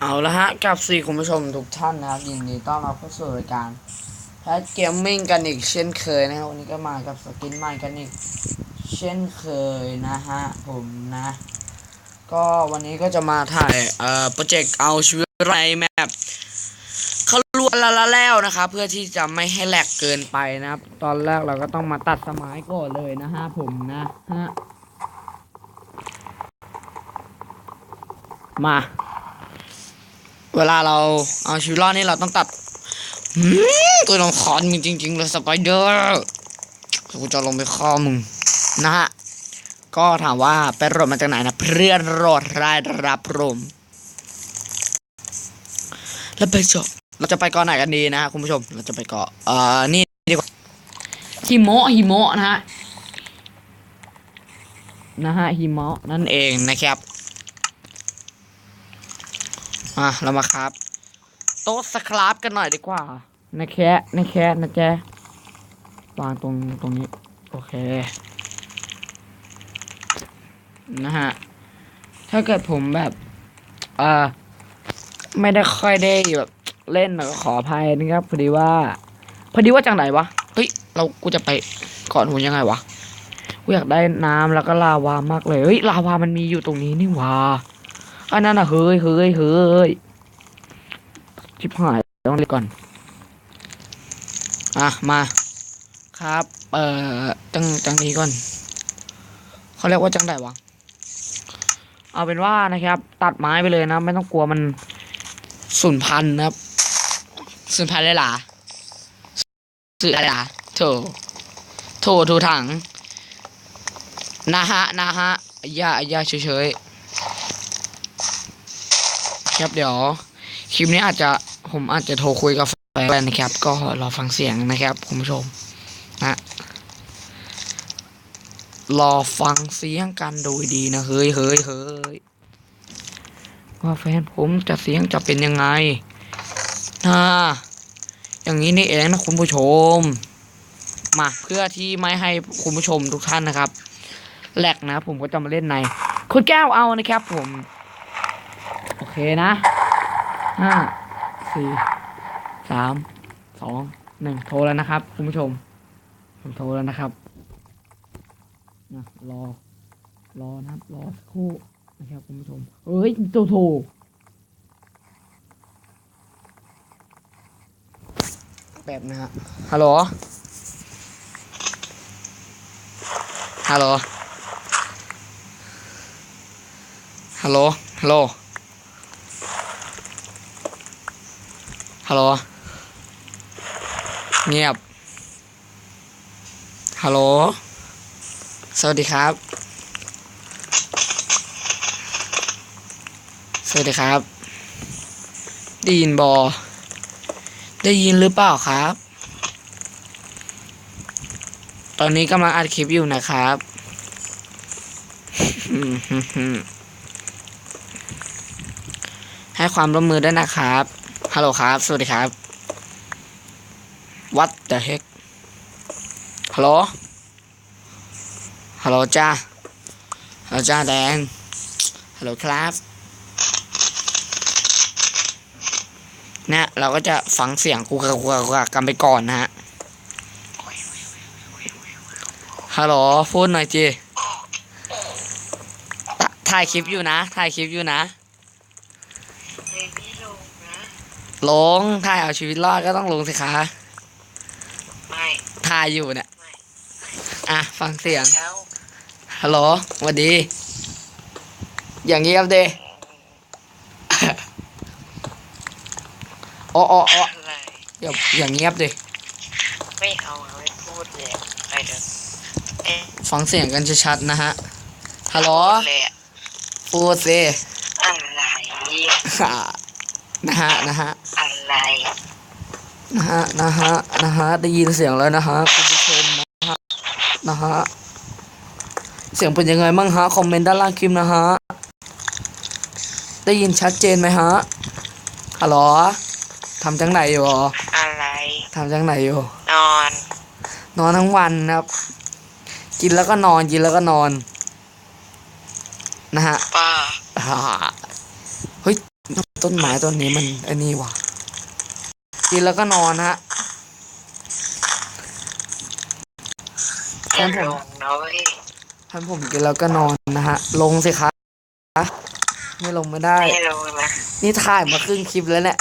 เอาละฮะกับสี่คุณผู้ชมทุกท่านนะครับยินดีต้อนรับเข้าสู่รายการแพทเกมมิ่งกันอีกเช่นเคยนะครับวันนี้ก็มากับสกินใหม่กันอีกเช่นเคยนะฮะผมนะ ก็วันนี้ก็จะมาถ่ายเอ่อโปรเจกต์เอาชีวิตไรแมปเขาลวนละละแล้วนะครับเพื่อที่จะไม่ให้แหลกเกินไปนะครับ ตอนแรกเราก็ต้องมาตัดสมัยก่อนเลยนะฮะผมนะฮะมา เวลาเราเอาชีวิตรอดนี่เราต้องตัดตัวลงคอนมึงจริงๆเลยสไปเดอร์กูจะลงไปข้อมึงนะฮะ ก็ถามว่าไปโหลดมาจากไหนนะ เพื่อนโหลดรายรับรมแล้วไปจบเราจะไปเกาะไหนกันดีนะฮะคุณผู้ชม เราจะไปเกาะเอ่อนี่ดีกว่าฮิโมะฮิโมะนะฮะ นะฮะฮิโมะนั่นเองนะครับ มาเรามาครับ โต๊ะสครับกันหน่อยดีกว่านะแคะนะแคะนะแจ๊วางตรงตรงนี้ โอเค นะฮะ ถ้าเกิดผมแบบเออไม่ได้ค่อยได้แบบเล่นก็ขออภัยนะครับพอดีว่าพอดีว่าจังไหนวะเฮ้ยเรากูจะไปก่อนหูยังไงวะกูอยากได้น้ำแล้วก็ลาวามากเลยเฮ้ยลาวามันมีอยู่ตรงนี้นี่ว่า อันนั้นอะเฮ้ยเฮ้ยเฮ้ยชิบหายต้องเรียกก่อน อะมาครับ เอ่อจังจังนี้ก่อนเขาเรียกว่าจังไดวะเอาเป็นว่านะครับ ตัดไม้ไปเลยนะ ไม่ต้องกลัวมันสูญพันธุ์นะครับสูญพันธุ์เลยล่ะสื่ออะไรล่ะโถโถถูถังนะฮะนะฮะอย่าอย่าเฉยๆ ครับเดี๋ยวคลิปนี้อาจจะผมอาจจะโทรคุยกับแฟนนะครับ ก็รอฟังเสียงนะครับคุณผู้ชมนะรอฟังเสียงกันโดยดีนะเฮ้ยเฮ้ยเฮ้ยว่าแฟนผมจะเสียงจะเป็นยังไงนะอย่างนี้นี่เองนะคุณผู้ชม มาเพื่อที่ไม่ให้คุณผู้ชมทุกท่านนะครับแหลกนะ ผมก็จะมาเล่นในคุณแก้วเอานะครับ ผม เคนะห้าสี่สามสองหนึ่งโทรแล้วนะครับ คุณผู้ชม ผมโทรแล้วนะครับนะรอ รอนะครับ รอสักครู่นะครับคุณผู้ชมเฮ้ยโทรโทรแบบนะฮะฮัลโหลฮัลโหลฮัลโหลฮัลโหล ฮัลโหล เงียบ ฮัลโหล สวัสดีครับ สวัสดีครับ ได้ยินบอ ได้ยินหรือเปล่าครับ ตอนนี้กำลังอัดคลิปอยู่นะครับให้ความร่วมมือด้วยนะครับ ฮัลโหลครับ สวัสดีครับ What the heck ฮัลโหล ฮัลโหลจ้าฮัลโหลจ้าแดงฮัลโหลครับเนี่ยเราก็จะฟังเสียงกูกะกูกะกูกะกันไปก่อนนะฮะ ฮัลโหลพูดหน่อยจีถ่ายคลิปอยู่นะ ถ่ายคลิปอยู่นะ เพลงนี้ลงนะ ลงถ่ายเอาชีวิตรอดก็ต้องลงสิคะไม่ถ่ายอยู่เนี่ยไม่อะฟังเสียงแล้วฮัลโหลสวัสดี อย่างเงียบดิอ๋ออ๋ออ๋ออะไรอย่าอย่างเงียบดิไม่เอาไม่พูดเลยไปเถอะเอ๊ะฟังเสียงกันชัดๆนะฮะฮัลโหลพูดเลยอะพูดสิ อะไรอ่านะฮะนะฮะอะ ไรนะฮะนะฮะนะฮะได้ยินเสียงแล้วนะฮะคุณผู้ชมนะฮะนะฮะเสียงเป็นยังไงบ้างฮะคอมเมนต์ด้านล่างคลิปนะฮะได้ยินชัดเจนไหมฮะฮัลโหลทำจังไหนอยู่อ๋ออะไรทำจังไหนอยู่ นอน นอนทั้งวันนะครับ กินแล้วก็นอนกินแล้วก็นอน นะฮะป้าอ่าเฮ้ยต้นไม้ต้นนี้มันอันนี้ว่ะ กินแล้วก็นอนฮะแฟจะนผลมงนะเว้ยแฟนผมกินแล้วก็นอนนะฮะ ลงสิคะไม่ลงไม่ได้ไม่ลงนะนี่ถ่ายมาครึ่งคลิปแล้วเนี่ย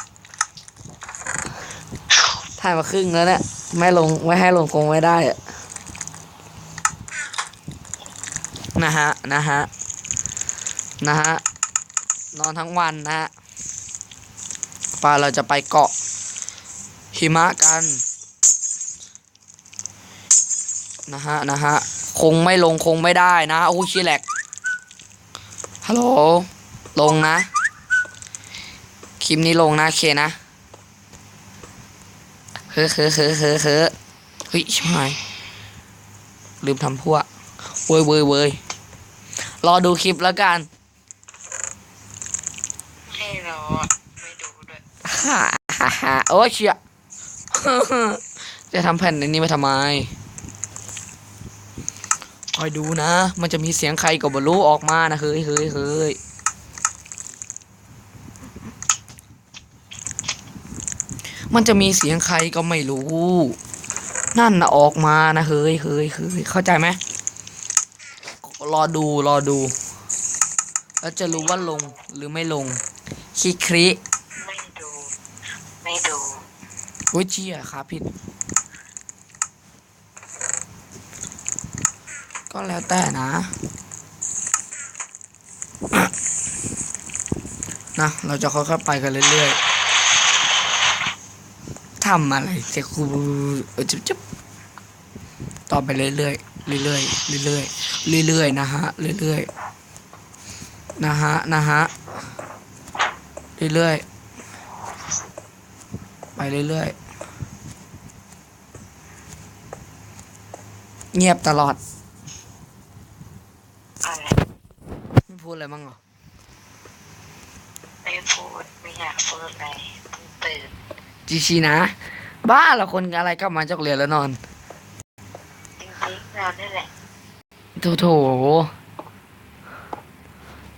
ถ่ายมาครึ่งแล้วเนี่ยไม่ลงไม่ให้ลงคงไม่ได้อะนะฮะนะฮะนะฮะนอนทั้งวันนะฮะป่าเราจะไปเกาะ หิมะกัน นะฮะ นะฮะ คงไม่ลงคงไม่ได้นะ โอ้ชิแลกฮัลโหล ลงนะ คลิปนี้ลงนะเคนะ เฮ้อเฮ้อเฮ้อเฮ้อเฮ้อเฮ้ยชิบหายลืมทำพวกเว้ยเว้ยเว้ยรอดูคลิปแล้วกันให้รอไม่ดูด้วยฮ่าฮ่าฮ่าโอ้เชีย จะทำแผ่นอันนี้มาทำไม คอยดูนะ มันจะมีเสียงใครกับบรู้ออกมานะเฮ้ยเฮ้ยเฮ้ยมันจะมีเสียงใครก็ไม่รู้ นั่นนะออกมานะเฮ้ยเฮ้ยเฮ้ยเข้าใจไหมรอดูรอดู แล้วจะรู้ว่าลงหรือไม่ลงคิคริ ไม่ดู ไม่ดู โอ้ยเชี่ยขาผิด ก็แล้วแต่นะนะเราจะค่อยๆไปกันเรื่อยๆทำอะไรเจะคูจุ๊บจุ๊บต่อไปเรื่อยๆเรื่อยๆเรื่อยๆเรื่อยๆนะฮะเรื่อยๆนะฮะนะฮะเรื่อยๆไปเรื่อยๆ เงียบตลอด อะไรไม่พูดอะไรบ้างเหรอ ไม่พูดไม่อยากพูดอะไรเพิ่งตื่นจีชีนะ บ้าเหราคนอะไรกลับมาจากเรียนแล้วนอน จริงๆเรานี่แหละโถโถ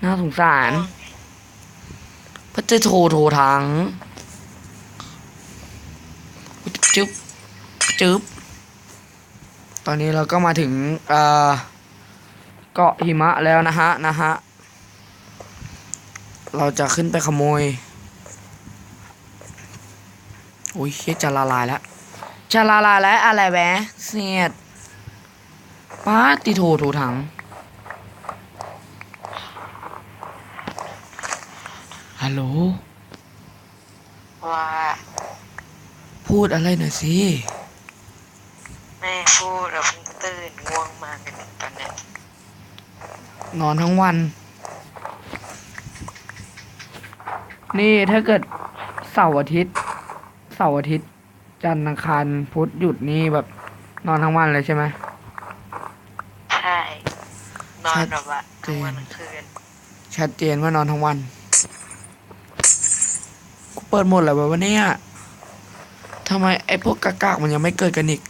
น่าสงสารพระเจ้าโถโถถังจึ๊บจึ๊บ ตอนนี้เราก็มาถึงเอ่อเกาะหิมะแล้วนะฮะนะฮะ เราจะขึ้นไปขโมย โอ้ยเฮียจะละลายแล้ว จะละลายแล้วอะไรแวะเสียดป้าติโถโถถังฮัลโหลว่าพูดอะไรหน่อยสิแม่ พูดเราเพิ่งตื่นง่วงมากเลยตอนเนี้ยนอนทั้งวัน นี่ถ้าเกิดเสาร์อาทิตย์ เสาร์อาทิตย์ จันทร์อังคารพุธหยุดนี่แบบ นอนทั้งวันเลยใช่ไหมใช่ นอนแบบว่าทั้งวันทั้งคืนชัดเจนว่านอนทั้งวันกูเปิดหมดแล้ววะเนี่ยทำไมไอ้พวกกากๆมันยังไม่เกิดกันอีก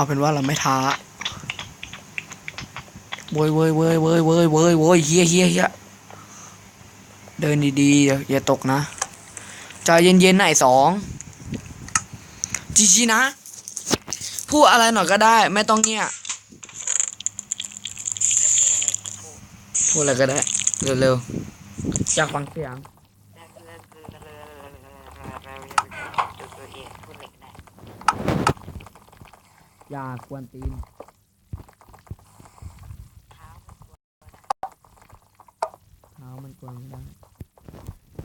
เอาเป็นว่าเราไม่ท้าเว้ยเว้ยเว้ยเว้ยเว้ยเว้ยเว้ยเฮียเฮียเฮียเดินดีๆอย่าตกนะใจเย็นๆหน่อยสองจีจีนะพูดอะไรหน่อยก็ได้ ไม่ต้องเงี้ยะพูดพูดอะไรก็ได้ เร็วๆอยากฟังเสียง เราเราเราดูตัวเอย่ากวนตีน เท้ามันกวนไม่ได้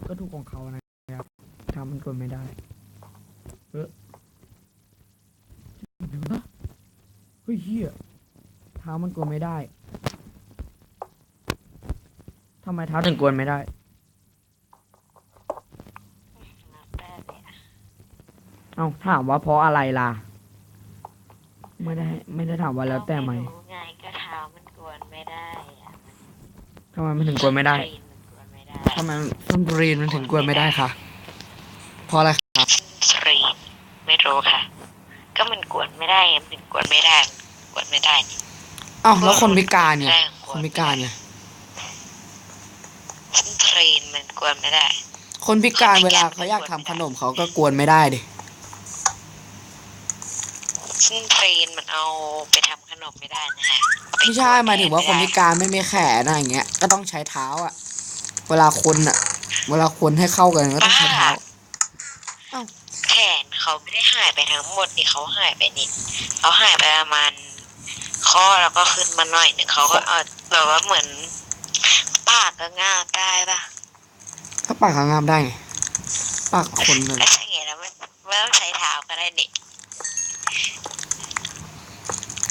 ก็ถูกของเขานะครับเท้ามันกวนไม่ได้ เออเดี๋ยวนะเฮ้ยเฮียเท้ามันกวนไม่ได้ทำไมเท้าถึงกวนไม่ได้เอาถามว่าเพราะอะไรล่ะ ไม่ได้ไม่ได้ถามว่าแล้วแต่ไหมรู้ไงก็เท้ามันกวนไม่ได้อะทำไมมันถึงกวนไม่ได้ตีนมันกวนไม่ได้ทำไมต้นบรีนมันถึงกวนไม่ได้คะเพราะอะไรครับสตรีทไม่รู้ค่ะ ก็มันกวนไม่ได้ไงมันกวนไม่ได้มันกวนไม่ได้อ้าวแล้วคนพิการเนี่ย แรงกควนพิการเนี่ยกวนไม่ได้ คนพิการเวลาเขาอยากทำขนมเขาก็กวนไม่ได้ดิ ซึ่งเทรนมันเอาไปทำขนมไม่ได้นะฮะไม่ใช่หมายถึงว่าคนพิการไม่มีแขนอะไรอย่างเงี้ย ก็ต้องใช้เท้าอะเวลาคนอะเวลาคนให้เข้ากันก็ต้องใช้เท้า แขนเขาไม่ได้หายไปทั้งหมดนี่เขาหายไปนิดเขาหายไปประมาณข้อแล้วก็ขึ้นมาหน่อยหนึ่งเขาก็เอาแบบว่าเหมือน ปากก็งาบได้ปะถ้าปากขางามได้ไงปากคนเลยไม่ใช่ไงแล้วไม่ไม่ต้องใช้เท้าก็ได้นี่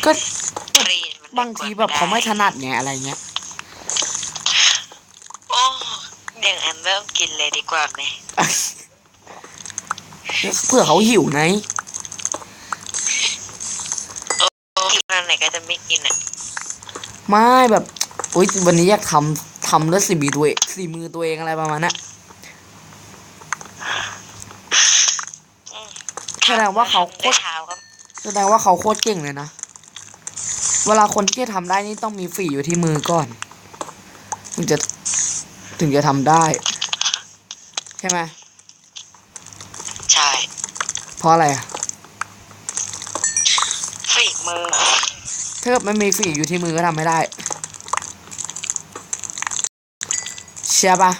ก็เทรนมันบางทีแบบเขาไม่ถนัดไงอะไรเงี้ย โอ้อย่างนั้นเริ่มกินเลยดีกว่าไหมเพื่อเขาหิวไงโอ้กินอะไรก็จะไม่กินอะ ไม่แบบอุ้ยวันนี้อยากทำทำแล้วสีมือตัวเองสีมือตัวเองอะไรประมาณนั้นอืมแสดงว่าเขาโคด้วยตรเท้าก็ แสดงว่าเขาโคตรเก่งเลยนะ เวลาคนที่จะทำได้นี่ต้องมีฝีอยู่ที่มือก่อน ถึงจะถึงจะทำได้ ใช่ไหมใช่ เพราะอะไรอะฝีมือ ถ้าเกิดไม่มีฝีอยู่ที่มือก็ทำไม่ได้เชื่อปะ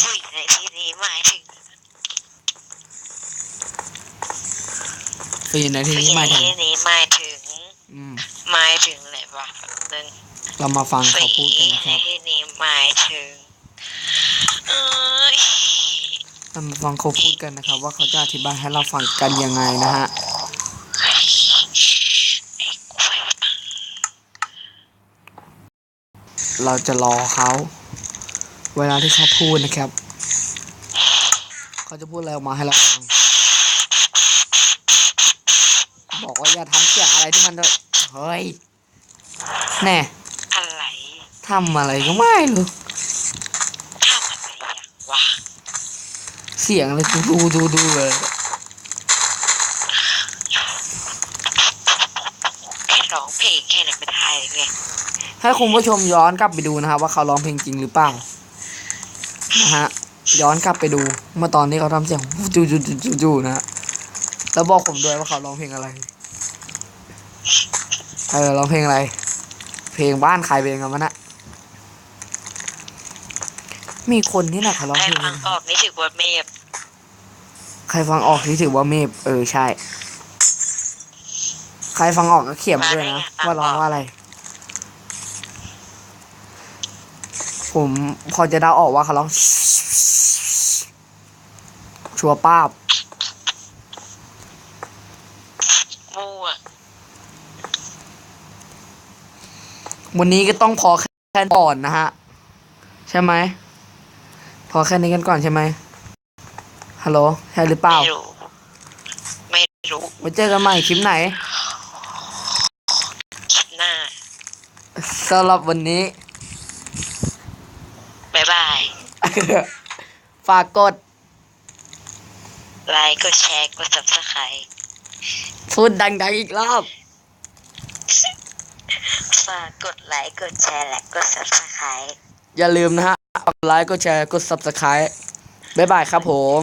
ฝีในที่นี้หมายถึง ฝีในที่ฝีนี้หในมายถึงที่นี้หมายถึงอืมหมายถึงอะไรวะหนึ่งเรามาฟังฝีเขาพูดกันนะคในรับที่นี้หมายถึงเอ้ยเรามาฟังเขาพูดกันนะครับ ว่าเขาจะอธิบายให้เราฟังกันยังไงนะฮะไอ้กล้วยเราจะรอเขาเวลาที่เขาพูดนะครับ เขาจะพูดอะไรออกมาให้เราฟัง บ อกว่าอย่าทำเสียงอะไรที่มันแบบเฮ้ยแน่อะไรทำอะไรก็ไม่รู้ทำอะไรอย่างวะเสียงเลยดูดูดูดูเลยแค่ร้องเพลงแค่นั้นไม่ได้ไงให้คุณผู้ชมย้อนกลับไปดูนะครับว่าเขาร้องเพลงจริงหรือเปล่านะฮะย้อนกลับไปดู เมื่อตอนที่เขาทำเสียงจูจูจูจูจูนะฮะแล้วบอกผมด้วยว่าเขาร้องเพลงอะไร เออร้องเพลงอะไร เพลงบ้านใครเพลงกันวะนะมีคนที่ไหนเขาร้องใครเพลงฟังออกนี่ถือว่าเมฟใครฟังออกที่ถือว่าเมฟเออใช่ ใครฟังออกก็เขียนมาด้วยนะว่าร้องว่าอะไร ผมพอจะเดาออกว่าเขาร้องชัวร์ป้าบ มั่ว วันนี้ก็ต้องพอแค่ก่อนนะฮะ ใช่ไหม พอแค่นี้กันก่อนใช่ไหมฮัลโหลใช่หรือเปล่า ไม่รู้ ไม่รู้ไว้เจอกันใหม่คลิปไหนคิดหน้าสำหรับวันนี้ บ๊ายบาย ฝากกด ไลค์กดแชร์กด subscribe พูดดังๆอีกรอบ ฝากกดไลค์ กดแชร์ และกด subscribe อย่าลืมนะฮะกดไลค์กดแชร์กด subscribe บ๊ายบายครับผม